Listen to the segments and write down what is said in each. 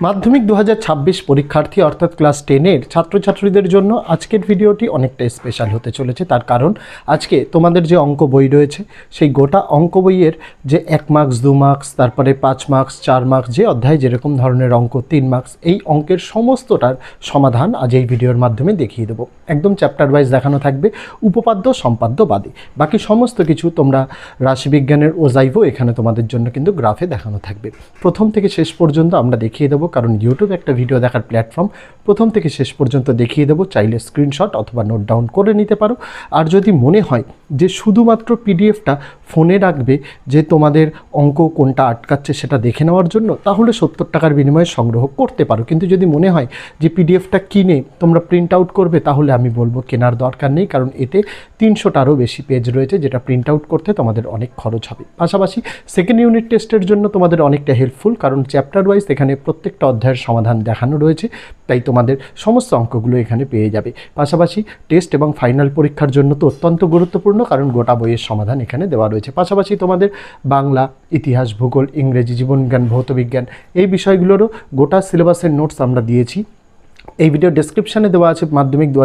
মাধ্যমিক দু হাজার ছাব্বিশ পরীক্ষার্থী অর্থাৎ ক্লাস টেনের ছাত্রছাত্রীদের জন্য আজকের ভিডিওটি অনেকটা স্পেশাল হতে চলেছে। তার কারণ, আজকে তোমাদের যে অঙ্ক বই রয়েছে, সেই গোটা অঙ্ক বইয়ের যে এক মার্কস দু মার্কস তারপরে পাঁচ মার্কস চার মার্কস যে অধ্যায় যেরকম ধরনের অঙ্ক, তিন মার্কস এই অঙ্কের সমস্তটার সমাধান আজ এই ভিডিওর মাধ্যমে দেখিয়ে দেবো। একদম চ্যাপ্টার ওয়াইজ দেখানো থাকবে, উপপাদ্য, সম্পাদ্য বাদে। বাকি সমস্ত কিছু তোমরা রাশিবিজ্ঞানের ওজাইভও এখানে তোমাদের জন্য কিন্তু গ্রাফে দেখানো থাকবে। প্রথম থেকে শেষ পর্যন্ত আমরা দেখিয়ে দেবো কারণ ইউটিউব একটা ভিডিও দেখার প্ল্যাটফর্ম প্রথম থেকে শেষ পর্যন্ত দেখিয়ে দেবো, চাইলে স্ক্রিনশট অথবা নোট ডাউন করে নিতে পারো। আর যদি মনে হয় যে শুধুমাত্র পিডিএফটা ফোনে রাখবে, যে তোমাদের অঙ্ক কোনটা আটকাচ্ছে সেটা দেখে নেওয়ার জন্য, তাহলে সত্তর টাকার বিনিময়ে সংগ্রহ করতে পারো। কিন্তু যদি মনে হয় যে পিডিএফটা কিনে তোমরা প্রিন্ট আউট করবে, তাহলে আমি বলব কেনার দরকার নেই, কারণ এতে তিনশোটারও বেশি পেজ রয়েছে, যেটা প্রিন্ট আউট করতে তোমাদের অনেক খরচ হবে। পাশাপাশি সেকেন্ড ইউনিট টেস্টের জন্য তোমাদের অনেকটা হেল্পফুল কারণ চ্যাপ্টার ওয়াইজ এখানে প্রত্যেকটা অধ্যায়ের সমাধান দেখানো রয়েছে, তাই তোমাদের সমস্ত অঙ্কগুলো এখানে পেয়ে যাবে। পাশাপাশি টেস্ট এবং ফাইনাল পরীক্ষার জন্য তো অত্যন্ত গুরুত্বপূর্ণ, কারণ গোটা বইয়ের সমাধান এখানে দেওয়া রয়েছে। পাশাপাশি তোমাদের বাংলা, ইতিহাস, ভূগোল, ইংরেজি, জীবনজ্ঞান ভৌতবিজ্ঞান এই বিষয়গুলোরও গোটা সিলেবাসের নোটস আমরা দিয়েছি। এই ভিডিও ডেসক্রিপশানে দেওয়া আছে, মাধ্যমিক দু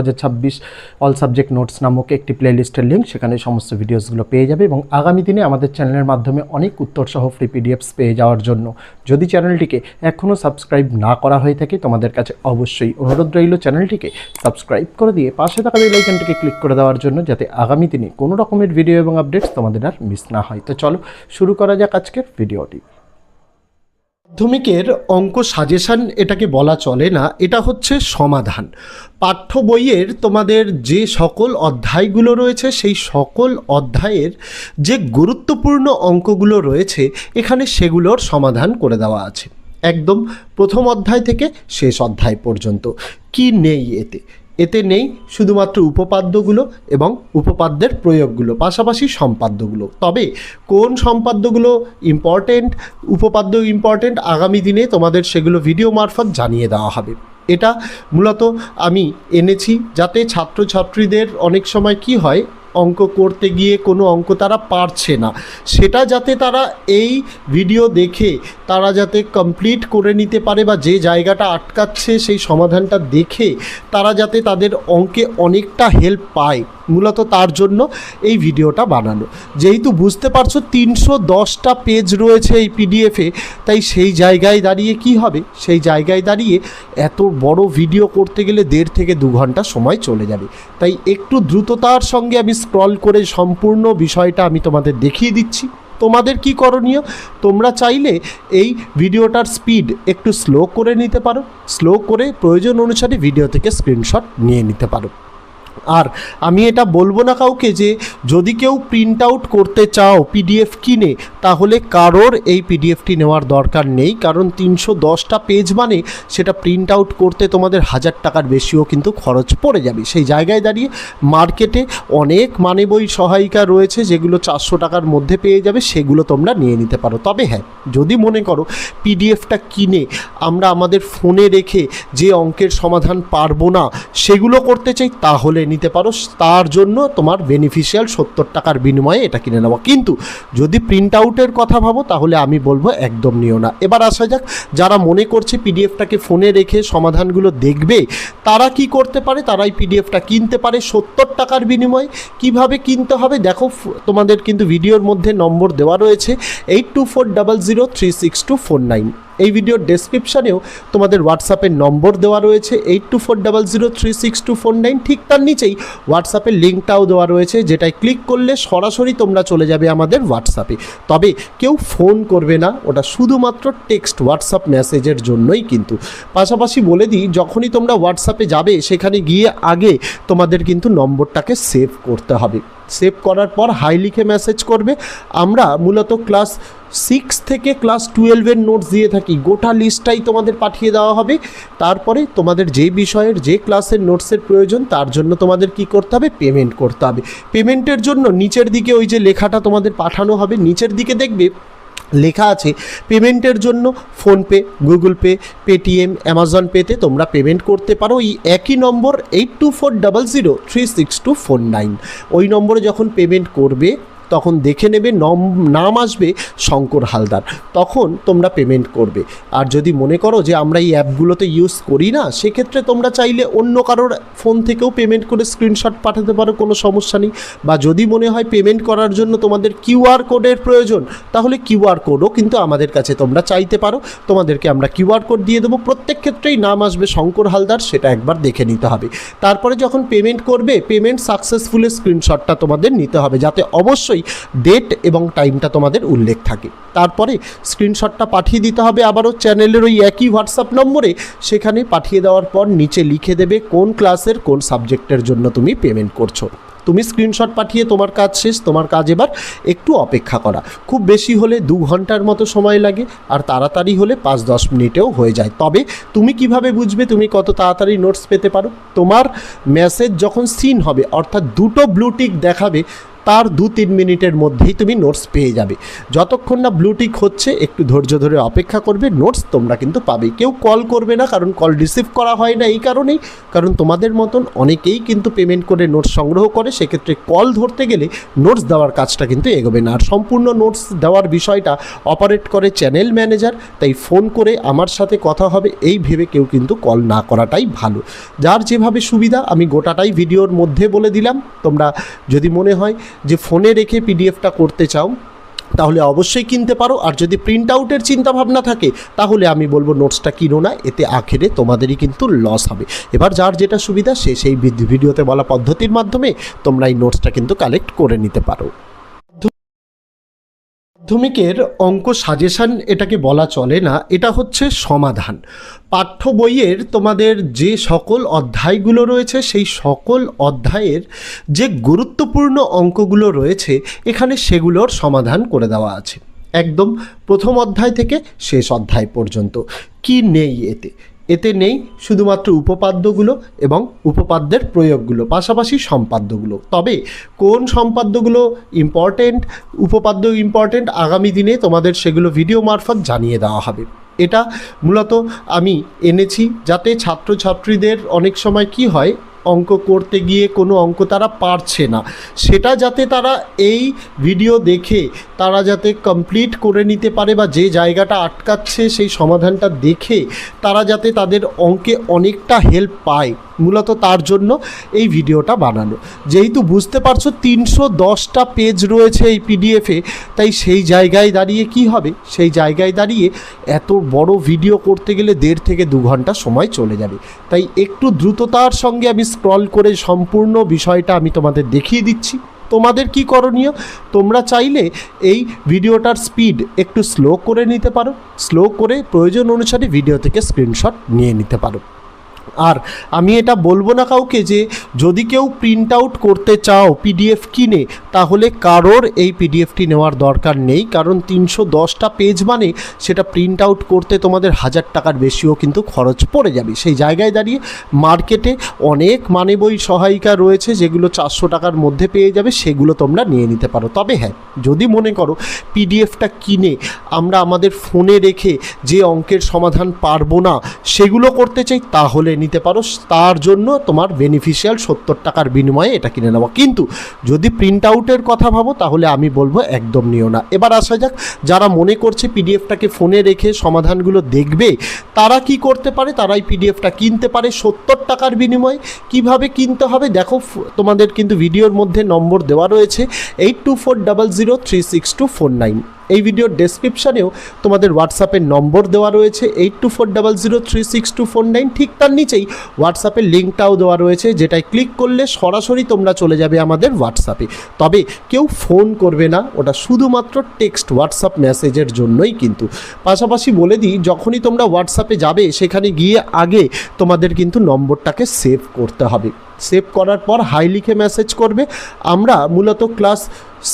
অল সাবজেক্ট নোটস নামক একটি প্লেলিস্টের লিঙ্ক সেখানে সমস্ত ভিডিওসগুলো পেয়ে যাবে এবং আগামী দিনে আমাদের চ্যানেলের মাধ্যমে অনেক উত্তরসহ ফ্রি পিডিএফস পেয়ে যাওয়ার জন্য। যদি চ্যানেলটিকে এখনও সাবস্ক্রাইব না করা হয়ে থাকে, তোমাদের কাছে অবশ্যই অনুরোধ রইল চ্যানেলটিকে সাবস্ক্রাইব করে দিয়ে পাশে থাকা বেল আইকনটিকে ক্লিক করে দেওয়ার জন্য, যাতে আগামী দিনে কোনো রকমের ভিডিও এবং আপডেটস তোমাদের আর মিস না হয়। তো চলো, শুরু করা যাক আজকের ভিডিওটি মাধ্যমিকের অঙ্ক সাজেশন এটাকে বলা চলে না, এটা হচ্ছে সমাধান। পাঠ্য বইয়ের তোমাদের যে সকল অধ্যায়গুলো রয়েছে, সেই সকল অধ্যায়ের যে গুরুত্বপূর্ণ অঙ্কগুলো রয়েছে, এখানে সেগুলোর সমাধান করে দেওয়া আছে। একদম প্রথম অধ্যায় থেকে শেষ অধ্যায় পর্যন্ত। কি নেই এতে? এতে নেই শুধুমাত্র উপপাদ্যগুলো এবং উপপাদ্যের প্রয়োগগুলো, পাশাপাশি সম্পাদ্যগুলো। তবে কোন সম্পাদ্যগুলো ইম্পর্টেন্ট উপপাদ্য ইম্পর্টেন্ট আগামী দিনে তোমাদের সেগুলো ভিডিও মারফত জানিয়ে দেওয়া হবে। এটা মূলত আমি এনেছি যাতে ছাত্রছাত্রীদের অনেক সময় কি হয় অঙ্ক করতে গিয়ে কোনো অঙ্ক তারা পারছে না। সেটা যাতে তারা এই ভিডিও দেখে, তারা যাতে কমপ্লিট করে নিতে পারে বা যে জায়গাটা আটকাচ্ছে সেই সমাধানটা দেখে, তারা যাতে তাদের অঙ্কে অনেকটা হেল্প পায়। মূলত তার জন্য এই ভিডিওটা বানানো। যেহেতু বুঝতে পারছ তিনশো দশটা পেজ রয়েছে এই পিডিএফে তাই সেই জায়গায় দাঁড়িয়ে কি হবে? সেই জায়গায় দাঁড়িয়ে এত বড় ভিডিও করতে গেলে দেড় থেকে দু ঘণ্টা সময় চলে যাবে। তাই একটু দ্রুততার সঙ্গে আমি স্ক্রল করে সম্পূর্ণ বিষয়টা আমি তোমাদের দেখিয়ে দিচ্ছি। তোমাদের কি করণীয়? তোমরা চাইলে এই ভিডিওটার স্পিড একটু স্লো করে নিতে পারো। স্লো করে প্রয়োজন অনুসারে ভিডিও থেকে স্ক্রিনশট নিয়ে নিতে পারো। আর আমি এটা বলব না কাউকে যে যদি কেউ প্রিন্ট আউট করতে চাও পিডিএফ কিনে, তাহলে কারোর এই পিডিএফটি নেওয়ার দরকার নেই। কারণ তিনশো দশটা পেজ মানে সেটা প্রিন্ট আউট করতে তোমাদের হাজার টাকার বেশিও কিন্তু খরচ পড়ে যাবে। সেই জায়গায় দাঁড়িয়ে মার্কেটে অনেক মানে বই সহায়িকা রয়েছে যেগুলো চারশো টাকার মধ্যে পেয়ে যাবে, সেগুলো তোমরা নিয়ে নিতে পারো। তবে হ্যাঁ যদি মনে করো পিডিএফটা কিনে আমরা আমাদের ফোনে রেখে যে অঙ্কের সমাধান পারব না, সেগুলো করতে চাই, তাহলে নিতে পারো, তার জন্য তোমার বেনিফিশিয়াল সত্তর টাকার বিনিময়ে এটা কিনে নেওয়া। কিন্তু যদি প্রিন্ট আউটের কথা ভাবো, তাহলে আমি বলব একদম নিও না। এবার আসা যাক, যারা মনে করছে পিডিএফটাকে ফোনে রেখে সমাধানগুলো দেখবে, তারা কি করতে পারে? তারাই পিডিএফটা কিনতে পারে সত্তর টাকার বিনিময়ে। কীভাবে কিনতে হবে? দেখো তোমাদের কিন্তু ভিডিওর মধ্যে নম্বর দেওয়া রয়েছে eight two four double zero three six two four nine এই ভিডিওর ডেসক্রিপশানেও তোমাদের হোয়াটসঅ্যাপের নম্বর দেওয়া রয়েছে eight two four zero three six two four nine ঠিক তার নিচেই হোয়াটসঅ্যাপের লিঙ্কটাও দেওয়া রয়েছে, যেটায় ক্লিক করলে সরাসরি তোমরা চলে যাবে আমাদের হোয়াটসঅ্যাপে তবে কেউ ফোন করবে না, ওটা শুধুমাত্র টেক্সট হোয়াটসঅ্যাপ মেসেজের জন্যই কিন্তু। পাশাপাশি বলে দিই, যখনই তোমরা হোয়াটসঅ্যাপে যাবে, সেখানে গিয়ে আগে তোমাদের কিন্তু নম্বরটাকে সেভ করতে হবে। সেভ করার পর হাই লিখে মেসেজ করবে। আমরা মূলত ক্লাস সিক্স থেকে ক্লাস টুয়েলভের নোটস দিয়ে থাকি। গোটা লিস্টটাই তোমাদের পাঠিয়ে দেওয়া হবে। তারপরে তোমাদের যে বিষয়ের, যে ক্লাসের নোটসের প্রয়োজন, তার জন্য তোমাদের কি করতে হবে? পেমেন্ট করতে হবে। পেমেন্টের জন্য নিচের দিকে ওই যে লেখাটা তোমাদের পাঠানো হবে, নিচের দিকে দেখবে লেখা আছে পেমেন্টের জন্য PhonePe Google Pay Paytm Amazon পেতে তোমরা পেমেন্ট করতে পারো। এই একই number eight two four double zero three six two four nine ওই নম্বরে যখন পেমেন্ট করবে তখন দেখে নেবে নম আসবে শঙ্কর হালদার। তখন তোমরা পেমেন্ট করবে। আর যদি মনে করো যে আমরা এই অ্যাপগুলোতে ইউজ করি না, সেক্ষেত্রে তোমরা চাইলে অন্য কারোর ফোন থেকেও পেমেন্ট করে স্ক্রিনশট পাঠাতে পারো, কোনো সমস্যা নেই। বা যদি মনে হয় পেমেন্ট করার জন্য তোমাদের কিউআর কোডের প্রয়োজন, তাহলে কিউআর কোডও কিন্তু আমাদের কাছে তোমরা চাইতে পারো। তোমাদেরকে আমরা কিউআর কোড দিয়ে দেবো। প্রত্যেক ক্ষেত্রেই নাম আসবে শঙ্কর হালদার, সেটা একবার দেখে নিতে হবে। তারপরে যখন পেমেন্ট করবে পেমেন্ট সাকসেসফুলের স্ক্রিনশটটা তোমাদের নিতে হবে, যাতে অবশ্যই ডেট এবং টাইমটা তোমাদের উল্লেখ থাকে। তারপরে স্ক্রিনশটটা পাঠিয়ে দিতে হবে আবারও চ্যানেলের ওই একই হোয়াটসঅ্যাপ নম্বরে। সেখানে পাঠিয়ে দেওয়ার পর নিচে লিখে দেবে কোন ক্লাসের কোন সাবজেক্টের জন্য তুমি পেমেন্ট করছ। তুমি স্ক্রিনশট পাঠিয়ে তোমার কাজ শেষ, তোমার কাজ এবার একটু অপেক্ষা করা। খুব বেশি হলে দু ঘণ্টার মতো সময় লাগে আর তাড়াতাড়ি হলে পাঁচ দশ মিনিটেও হয়ে যায়। তবে তুমি কীভাবে বুঝবে তুমি কত তাড়াতাড়ি নোটস পেতে পারো? তোমার মেসেজ যখন সিন হবে, অর্থাৎ দুটো ব্লুটিক দেখাবে তার দু তিন মিনিটের মধ্যেই তুমি নোটস পেয়ে যাবে। যতক্ষণ না ব্লুটিক হচ্ছে, একটু ধৈর্য ধরে অপেক্ষা করবে নোটস তোমরা কিন্তু পাবে। কেউ কল করবে না, কারণ কল রিসিভ করা হয় না এই কারণেই। কারণ তোমাদের মতন অনেকেই কিন্তু পেমেন্ট করে নোটস সংগ্রহ করে, সেক্ষেত্রে কল ধরতে গেলে নোটস দেওয়ার কাজটা কিন্তু এগোবে না। আর সম্পূর্ণ নোটস দেওয়ার বিষয়টা অপারেট করে চ্যানেল ম্যানেজার তাই ফোন করে আমার সাথে কথা হবে, এই ভেবে কেউ কিন্তু কল না করাটাই ভালো। যার যেভাবে সুবিধা, আমি গোটাটাই ভিডিওর মধ্যে বলে দিলাম। তোমরা যদি মনে হয় যে ফোনে রেখে পিডিএফটা করতে চাও, তাহলে অবশ্যই কিনতে পারো। আর যদি প্রিন্ট আউটের চিন্তা ভাবনা থাকে, তাহলে আমি বলব নোটসটা কিনো না, এতে আখেরে তোমাদেরই কিন্তু লস হবে। এবার যার যেটা সুবিধা, সে সেই ভিডিওতে বলা পদ্ধতির মাধ্যমে তোমরা এই নোটসটা কিন্তু কালেক্ট করে নিতে পারো। মাধ্যমিকের অঙ্ক সাজেশন এটাকে বলা চলে না, এটা হচ্ছে সমাধান। পাঠ্য বইয়ের তোমাদের যে সকল অধ্যায়গুলো রয়েছে, সেই সকল অধ্যায়ের যে গুরুত্বপূর্ণ অঙ্কগুলো রয়েছে, এখানে সেগুলোর সমাধান করে দেওয়া আছে। একদম প্রথম অধ্যায় থেকে শেষ অধ্যায় পর্যন্ত। কি নেই এতে? এতে নেই শুধুমাত্র উপপাদ্যগুলো এবং উপপাদ্যের প্রয়োগগুলো, পাশাপাশি সম্পাদ্যগুলো। তবে কোন সম্পাদ্যগুলো ইম্পর্টেন্ট উপপাদ্য ইম্পর্টেন্ট আগামী দিনে তোমাদের সেগুলো ভিডিও মারফত জানিয়ে দেওয়া হবে। এটা মূলত আমি এনেছি যাতে ছাত্রছাত্রীদের অনেক সময় কি হয় অঙ্ক করতে গিয়ে কোনো অঙ্ক তারা পারছে না। সেটা যাতে তারা এই ভিডিও দেখে, তারা যাতে কমপ্লিট করে নিতে পারে বা যে জায়গাটা আটকাচ্ছে সেই সমাধানটা দেখে, তারা যাতে তাদের অঙ্কে অনেকটা হেল্প পায়। মূলত তার জন্য এই ভিডিওটা বানানো যেহেতু বুঝতে পারছ তিনশো দশটা পেজ রয়েছে এই পিডিএফে তাই সেই জায়গায় দাঁড়িয়ে কি হবে? সেই জায়গায় দাঁড়িয়ে এত বড় ভিডিও করতে গেলে দেড় থেকে দু ঘণ্টা সময় চলে যাবে। তাই একটু দ্রুততার সঙ্গে আমি স্ক্রল করে সম্পূর্ণ বিষয়টা আমি তোমাদের দেখিয়ে দিচ্ছি। তোমাদের কি করণীয়? তোমরা চাইলে এই ভিডিওটার স্পিড একটু স্লো করে নিতে পারো। স্লো করে প্রয়োজন অনুসারে ভিডিও থেকে স্ক্রিনশট নিয়ে নিতে পারো। আর আমি এটা বলব না কাউকে যে যদি কেউ প্রিন্ট আউট করতে চাও পিডিএফ কিনে, তাহলে কারোর এই পিডিএফটি নেওয়ার দরকার নেই। কারণ তিনশো দশটা পেজ মানে সেটা প্রিন্ট আউট করতে তোমাদের হাজার টাকার বেশিও কিন্তু খরচ পড়ে যাবে। সেই জায়গায় দাঁড়িয়ে মার্কেটে অনেক মানে বই সহায়িকা রয়েছে যেগুলো চারশো টাকার মধ্যে পেয়ে যাবে, সেগুলো তোমরা নিয়ে নিতে পারো। তবে হ্যাঁ যদি মনে করো পিডিএফটা কিনে আমরা আমাদের ফোনে রেখে যে অঙ্কের সমাধান পারব না, সেগুলো করতে চাই, তাহলে নিতে পারো, তার জন্য তোমার বেনিফিশিয়াল সত্তর টাকার বিনিময়ে এটা কিনে নেওয়া। কিন্তু যদি প্রিন্ট আউটের কথা ভাবো, তাহলে আমি বলব একদম নিও না। এবার আসা যাক, যারা মনে করছে পিডিএফটাকে ফোনে রেখে সমাধানগুলো দেখবে, তারা কি করতে পারে? তারাই পিডিএফটা কিনতে পারে সত্তর টাকার বিনিময়ে। কীভাবে কিনতে হবে? দেখো তোমাদের কিন্তু ভিডিওর মধ্যে নম্বর দেওয়া রয়েছে eight two four double zero three six two four nine এই ভিডিওর ডেসক্রিপশানেও তোমাদের হোয়াটসঅ্যাপের নম্বর দেওয়া রয়েছে eight two four zero three six two four nine ঠিক তার নিচেই হোয়াটসঅ্যাপের লিঙ্কটাও দেওয়া রয়েছে, যেটায় ক্লিক করলে সরাসরি তোমরা চলে যাবে আমাদের হোয়াটসঅ্যাপে তবে কেউ ফোন করবে না, ওটা শুধুমাত্র টেক্সট হোয়াটসঅ্যাপ মেসেজের জন্যই কিন্তু। পাশাপাশি বলে দিই, যখনই তোমরা হোয়াটসঅ্যাপে যাবে, সেখানে গিয়ে আগে তোমাদের কিন্তু নম্বরটাকে সেভ করতে হবে। সেভ করার পর হাই লিখে মেসেজ করবে। আমরা মূলত ক্লাস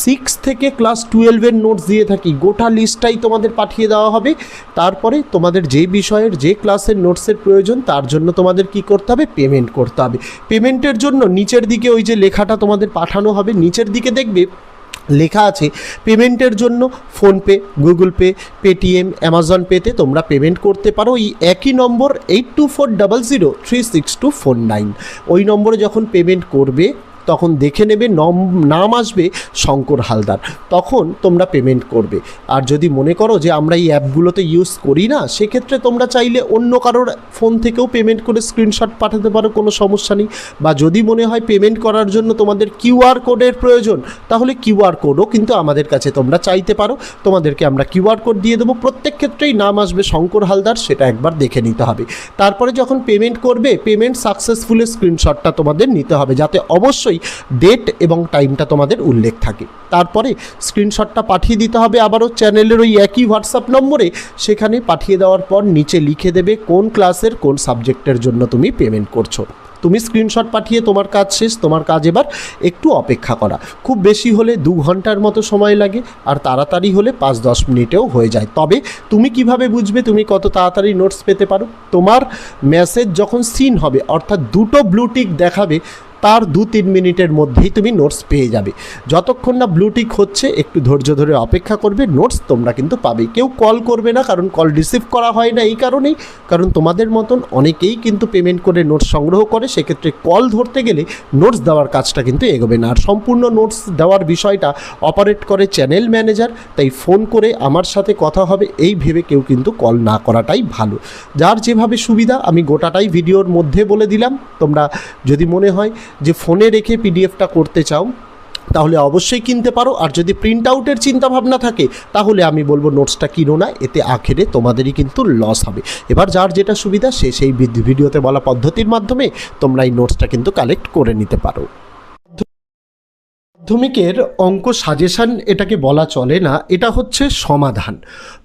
সিক্স থেকে ক্লাস টুয়েলভের নোটস দিয়ে থাকি। গোটা লিস্টটাই তোমাদের পাঠিয়ে দেওয়া হবে। তারপরে তোমাদের যে বিষয়ের, যে ক্লাসের নোটসের প্রয়োজন, তার জন্য তোমাদের কি করতে হবে? পেমেন্ট করতে হবে। পেমেন্টের জন্য নিচের দিকে ওই যে লেখাটা তোমাদের পাঠানো হবে, নিচের দিকে দেখবে লেখা আছে, পেমেন্টের জন্য PhonePe, Google Pay, Paytm, Amazon পেতে তোমরা পেমেন্ট করতে পারো। এই একই number eight two four double zero three six two four nine ওই নম্বরে যখন পেমেন্ট করবে তখন দেখে নেবে নম আসবে শঙ্কর হালদার। তখন তোমরা পেমেন্ট করবে। আর যদি মনে করো যে আমরা এই অ্যাপগুলোতে ইউজ করি না, সেক্ষেত্রে তোমরা চাইলে অন্য কারোর ফোন থেকেও পেমেন্ট করে স্ক্রিনশট পাঠাতে পারো, কোনো সমস্যা নেই। বা যদি মনে হয় পেমেন্ট করার জন্য তোমাদের কিউআর কোডের প্রয়োজন, তাহলে কিউআর কোডও কিন্তু আমাদের কাছে তোমরা চাইতে পারো। তোমাদেরকে আমরা কিউআর কোড দিয়ে দেবো। প্রত্যেক ক্ষেত্রেই নাম আসবে শঙ্কর হালদার, সেটা একবার দেখে নিতে হবে। তারপরে যখন পেমেন্ট করবে পেমেন্ট সাকসেসফুলের স্ক্রিনশটটা তোমাদের নিতে হবে, যাতে অবশ্যই ডেট এবং টাইমটা তোমাদের উল্লেখ থাকে। তারপরে স্ক্রিনশটটা পাঠিয়ে দিতে হবে আবারও চ্যানেলের ওই একই হোয়াটসঅ্যাপ নম্বরে। সেখানে পাঠিয়ে দেওয়ার পর নিচে লিখে দেবে কোন ক্লাসের কোন সাবজেক্টের জন্য তুমি পেমেন্ট করছ। তুমি স্ক্রিনশট পাঠিয়ে তোমার কাজ শেষ, তোমার কাজ এবার একটু অপেক্ষা করা। খুব বেশি হলে দু ঘণ্টার মতো সময় লাগে আর তাড়াতাড়ি হলে পাঁচ দশ মিনিটেও হয়ে যায়। তবে তুমি কীভাবে বুঝবে তুমি কত তাড়াতাড়ি নোটস পেতে পারো? তোমার মেসেজ যখন সিন হবে, অর্থাৎ দুটো ব্লুটিক দেখাবে তার দু তিন মিনিটের মধ্যেই তুমি নোটস পেয়ে যাবে। যতক্ষণ না ব্লুটিক হচ্ছে, একটু ধৈর্য ধরে অপেক্ষা করবে নোটস তোমরা কিন্তু পাবে। কেউ কল করবে না, কারণ কল রিসিভ করা হয় না এই কারণেই। কারণ তোমাদের মতন অনেকেই কিন্তু পেমেন্ট করে নোটস সংগ্রহ করে, সেক্ষেত্রে কল ধরতে গেলে নোটস দেওয়ার কাজটা কিন্তু এগোবে না। আর সম্পূর্ণ নোটস দেওয়ার বিষয়টা অপারেট করে চ্যানেল ম্যানেজার তাই ফোন করে আমার সাথে কথা হবে, এই ভেবে কেউ কিন্তু কল না করাটাই ভালো। যার যেভাবে সুবিধা, আমি গোটাটাই ভিডিওর মধ্যে বলে দিলাম। তোমরা যদি মনে হয় যে ফোনে রেখে পিডিএফটা করতে চাও, তাহলে অবশ্যই কিনতে পারো। আর যদি প্রিন্ট আউটের চিন্তা ভাবনা থাকে, তাহলে আমি বলব নোটসটা কিনো না, এতে আখেরে তোমাদেরই কিন্তু লস হবে। এবার যার যেটা সুবিধা, সে সেই ভিডিওতে বলা পদ্ধতির মাধ্যমে তোমরা এই নোটসটা কিন্তু কালেক্ট করে নিতে পারো। মাধ্যমিকের অঙ্ক সাজেশন এটাকে বলা চলে না, এটা হচ্ছে সমাধান।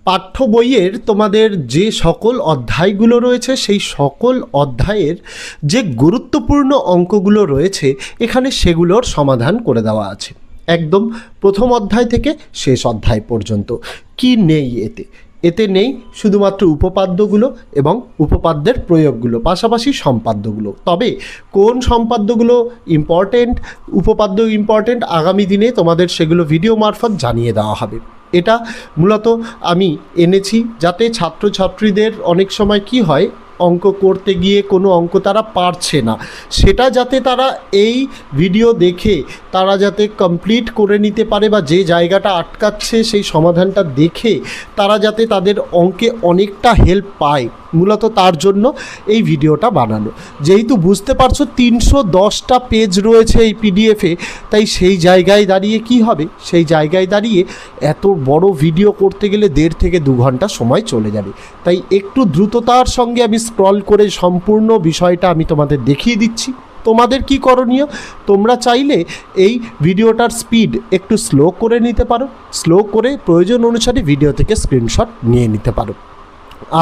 পাঠ্য বইয়ের তোমাদের যে সকল অধ্যায়গুলো রয়েছে, সেই সকল অধ্যায়ের যে গুরুত্বপূর্ণ অঙ্কগুলো রয়েছে, এখানে সেগুলোর সমাধান করে দেওয়া আছে। একদম প্রথম অধ্যায় থেকে শেষ অধ্যায় পর্যন্ত। কি নেই এতে? এতে নেই শুধুমাত্র উপপাদ্যগুলো এবং উপপাদ্যের প্রয়োগগুলো, পাশাপাশি সম্পাদ্যগুলো। তবে কোন সম্পাদ্যগুলো ইম্পর্টেন্ট উপপাদ্য ইম্পর্টেন্ট আগামী দিনে তোমাদের সেগুলো ভিডিও মারফত জানিয়ে দেওয়া হবে। এটা মূলত আমি এনেছি যাতে ছাত্রছাত্রীদের অনেক সময় কি হয় অঙ্ক করতে গিয়ে কোনো অঙ্ক তারা পারছে না। সেটা যাতে তারা এই ভিডিও দেখে, তারা যাতে কমপ্লিট করে নিতে পারে বা যে জায়গাটা আটকাচ্ছে সেই সমাধানটা দেখে, তারা যাতে তাদের অঙ্কে অনেকটা হেল্প পায়। মূলত তার জন্য এই ভিডিওটা বানানো। যেহেতু বুঝতে পারছ তিনশো দশটা পেজ রয়েছে এই পিডিএফে তাই সেই জায়গায় দাঁড়িয়ে কি হবে? সেই জায়গায় দাঁড়িয়ে এত বড় ভিডিও করতে গেলে দেড় থেকে দু ঘণ্টা সময় চলে যাবে। তাই একটু দ্রুততার সঙ্গে আমি স্ক্রল করে সম্পূর্ণ বিষয়টা আমি তোমাদের দেখিয়ে দিচ্ছি। তোমাদের কি করণীয়? তোমরা চাইলে এই ভিডিওটার স্পিড একটু স্লো করে নিতে পারো। স্লো করে প্রয়োজন অনুসারে ভিডিও থেকে স্ক্রিনশট নিয়ে নিতে পারো।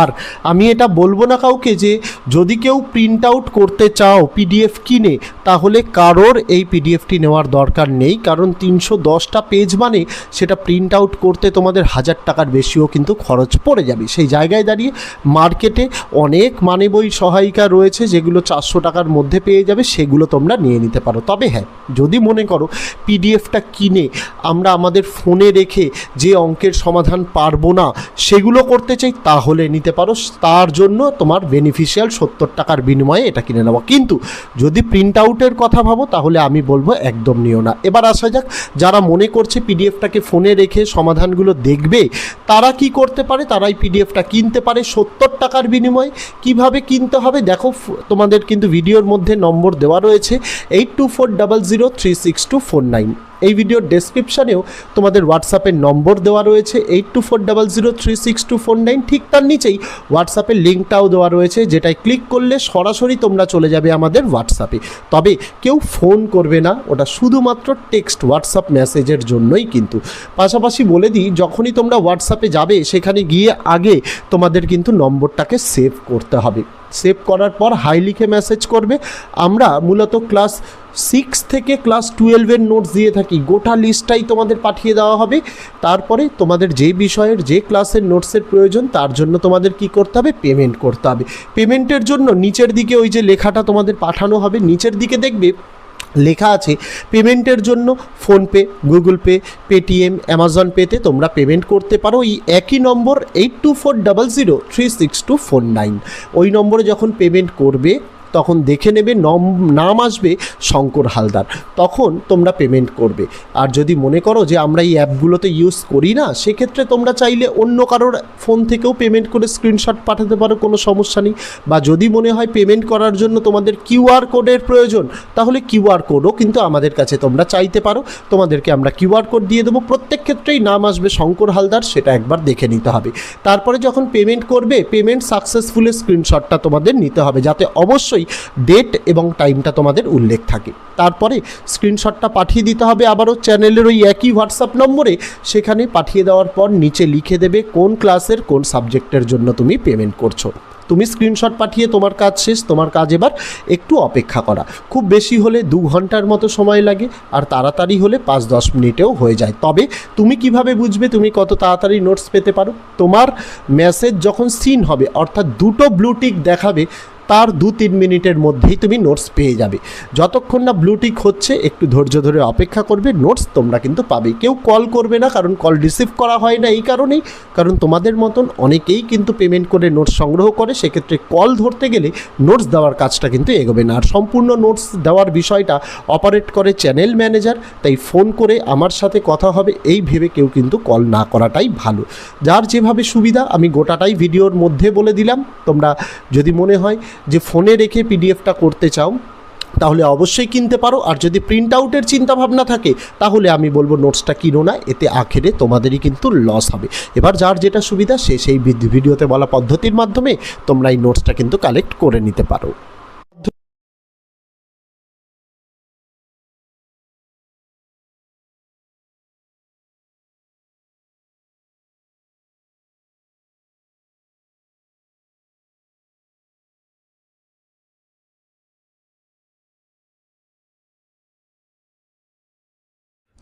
আর আমি এটা বলব না কাউকে যে যদি কেউ প্রিন্ট আউট করতে চাও পিডিএফ কিনে, তাহলে কারোর এই পিডিএফটি নেওয়ার দরকার নেই। কারণ তিনশো দশটা পেজ মানে সেটা প্রিন্ট আউট করতে তোমাদের হাজার টাকার বেশিও কিন্তু খরচ পড়ে যাবে। সেই জায়গায় দাঁড়িয়ে মার্কেটে অনেক মানে বই সহায়িকা রয়েছে, যেগুলো চারশো টাকার মধ্যে পেয়ে যাবে, সেগুলো তোমরা নিয়ে নিতে পারো। তবে হ্যাঁ যদি মনে করো পিডিএফটা কিনে আমরা আমাদের ফোনে রেখে যে অঙ্কের সমাধান পারব না, সেগুলো করতে চাই, তাহলে নিতে পারো, তার জন্য তোমার বেনিফিশিয়াল সত্তর টাকার বিনিময়ে এটা কিনে নেওয়া কিন্তু যদি প্রিন্ট আউটের কথা ভাবো, তাহলে আমি বলব একদম নিও না। এবার আসা যাক, যারা মনে করছে পিডিএফটাকে ফোনে রেখে সমাধানগুলো দেখবে, তারা কি করতে পারে? তারাই পিডিএফটা কিনতে পারে সত্তর টাকার বিনিময়ে। কীভাবে কিনতে হবে? দেখো তোমাদের কিন্তু ভিডিওর মধ্যে নম্বর দেওয়া রয়েছে eight two four double zero three six two four nine এই ভিডিওর ডেসক্রিপশানেও তোমাদের হোয়াটসঅ্যাপের নম্বর দেওয়া রয়েছে eight two four double zero three six two four nine ঠিক তার নিচেই হোয়াটসঅ্যাপের লিঙ্কটাও দেওয়া রয়েছে, যেটায় ক্লিক করলে সরাসরি তোমরা চলে যাবে আমাদের হোয়াটসঅ্যাপে তবে কেউ ফোন করবে না, ওটা শুধুমাত্র টেক্সট হোয়াটসঅ্যাপ মেসেজের জন্যই কিন্তু। পাশাপাশি বলে দিই, যখনই তোমরা হোয়াটসঅ্যাপে যাবে, সেখানে গিয়ে আগে তোমাদের কিন্তু নম্বরটাকে সেভ করতে হবে। সেভ করার পর হাই লিখে মেসেজ করবে। আমরা মূলত ক্লাস সিক্স থেকে ক্লাস টুয়েলভের নোটস দিয়ে থাকি। গোটা লিস্টটাই তোমাদের পাঠিয়ে দেওয়া হবে। তারপরে তোমাদের যে বিষয়ের, যে ক্লাসের নোটসের প্রয়োজন, তার জন্য তোমাদের কি করতে হবে? পেমেন্ট করতে হবে। পেমেন্টের জন্য নিচের দিকে ওই যে লেখাটা তোমাদের পাঠানো হবে, নিচের দিকে দেখবে লেখা আছে, পেমেন্টের জন্য PhonePe, Google Pay, Paytm, Amazon পেতে তোমরা পেমেন্ট করতে পারো। এই একই number eight two four double zero three six two four nine ওই নম্বরে যখন পেমেন্ট করবে তখন দেখে নেবে, নম আসবে শঙ্কর হালদার। তখন তোমরা পেমেন্ট করবে। আর যদি মনে করো যে আমরা এই অ্যাপগুলোতে ইউজ করি না, সেক্ষেত্রে তোমরা চাইলে অন্য কারোর ফোন থেকেও পেমেন্ট করে স্ক্রিনশট পাঠাতে পারো, কোনো সমস্যা নেই। বা যদি মনে হয় পেমেন্ট করার জন্য তোমাদের কিউআর কোডের প্রয়োজন, তাহলে কিউআর কোডও কিন্তু আমাদের কাছে তোমরা চাইতে পারো। তোমাদেরকে আমরা কিউআর কোড দিয়ে দেবো। প্রত্যেক ক্ষেত্রেই নাম আসবে শঙ্কর হালদার, সেটা একবার দেখে নিতে হবে। তারপরে যখন পেমেন্ট করবে পেমেন্ট সাকসেসফুলের স্ক্রিনশটটা তোমাদের নিতে হবে, যাতে অবশ্যই ডেট এবং টাইমটা তোমাদের উল্লেখ থাকে। তারপরে স্ক্রিনশটটা পাঠিয়ে দিতে হবে আবারও চ্যানেলের ওই একই হোয়াটসঅ্যাপ নম্বরে। সেখানে পাঠিয়ে দেওয়ার পর নিচে লিখে দেবে কোন ক্লাসের কোন সাবজেক্টের জন্য তুমি পেমেন্ট করছ। তুমি স্ক্রিনশট পাঠিয়ে তোমার কাজ শেষ, তোমার কাজ এবার একটু অপেক্ষা করা। খুব বেশি হলে দু ঘণ্টার মতো সময় লাগে আর তাড়াতাড়ি হলে পাঁচ দশ মিনিটেও হয়ে যায়। তবে তুমি কীভাবে বুঝবে তুমি কত তাড়াতাড়ি নোটস পেতে পারো? তোমার মেসেজ যখন সিন হবে, অর্থাৎ দুটো ব্লুটিক দেখাবে তার দু তিন মিনিটের মধ্যেই তুমি নোটস পেয়ে যাবে। যতক্ষণ না ব্লুটিক হচ্ছে, একটু ধৈর্য ধরে অপেক্ষা করবে নোটস তোমরা কিন্তু পাবে। কেউ কল করবে না, কারণ কল রিসিভ করা হয় না এই কারণেই। কারণ তোমাদের মতন অনেকেই কিন্তু পেমেন্ট করে নোটস সংগ্রহ করে, সেক্ষেত্রে কল ধরতে গেলে নোটস দেওয়ার কাজটা কিন্তু এগোবে না। আর সম্পূর্ণ নোটস দেওয়ার বিষয়টা অপারেট করে চ্যানেল ম্যানেজার তাই ফোন করে আমার সাথে কথা হবে, এই ভেবে কেউ কিন্তু কল না করাটাই ভালো। যার যেভাবে সুবিধা, আমি গোটাটাই ভিডিওর মধ্যে বলে দিলাম। তোমরা যদি মনে হয় যে ফোনে রেখে পিডিএফটা করতে চাও, তাহলে অবশ্যই কিনতে পারো। আর যদি প্রিন্ট আউটের চিন্তাভাবনা থাকে, তাহলে আমি বলব নোটসটা কিনো না, এতে আখেরে তোমাদেরই কিন্তু লস হবে। এবার যার যেটা সুবিধা, সে সেই ভিডিওতে বলা পদ্ধতির মাধ্যমে তোমরা এই নোটসটা কিন্তু কালেক্ট করে নিতে পারো।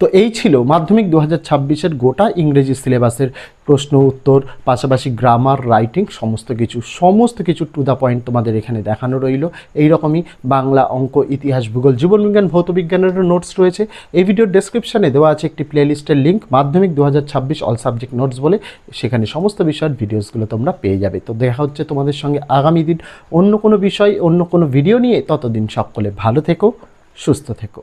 তো এই ছিল মাধ্যমিক দু হাজার ছাব্বিশের গোটা ইংরেজি সিলেবাসের প্রশ্ন, উত্তর, পাশাপাশি গ্রামার রাইটিং সমস্ত কিছু সমস্ত কিছু টু দ্য পয়েন্ট তোমাদের এখানে দেখানো রইল। এইরকমই বাংলা অঙ্ক, ইতিহাস, ভূগোল জীবনবিজ্ঞান ভৌতবিজ্ঞানেরও নোটস রয়েছে। এই ভিডিওর ডেসক্রিপশনে দেওয়া আছে একটি প্লেলিস্টের লিঙ্ক মাধ্যমিক দু হাজার ছাব্বিশ অল সাবজেক্ট নোটস বলে। সেখানে সমস্ত বিষয়ের ভিডিওসগুলো তোমরা পেয়ে যাবে। তো দেখা হচ্ছে তোমাদের সঙ্গে আগামী দিন অন্য কোনো বিষয়, অন্য কোনো ভিডিও নিয়ে। ততদিন সকলে ভালো থেকো, সুস্থ থেকো।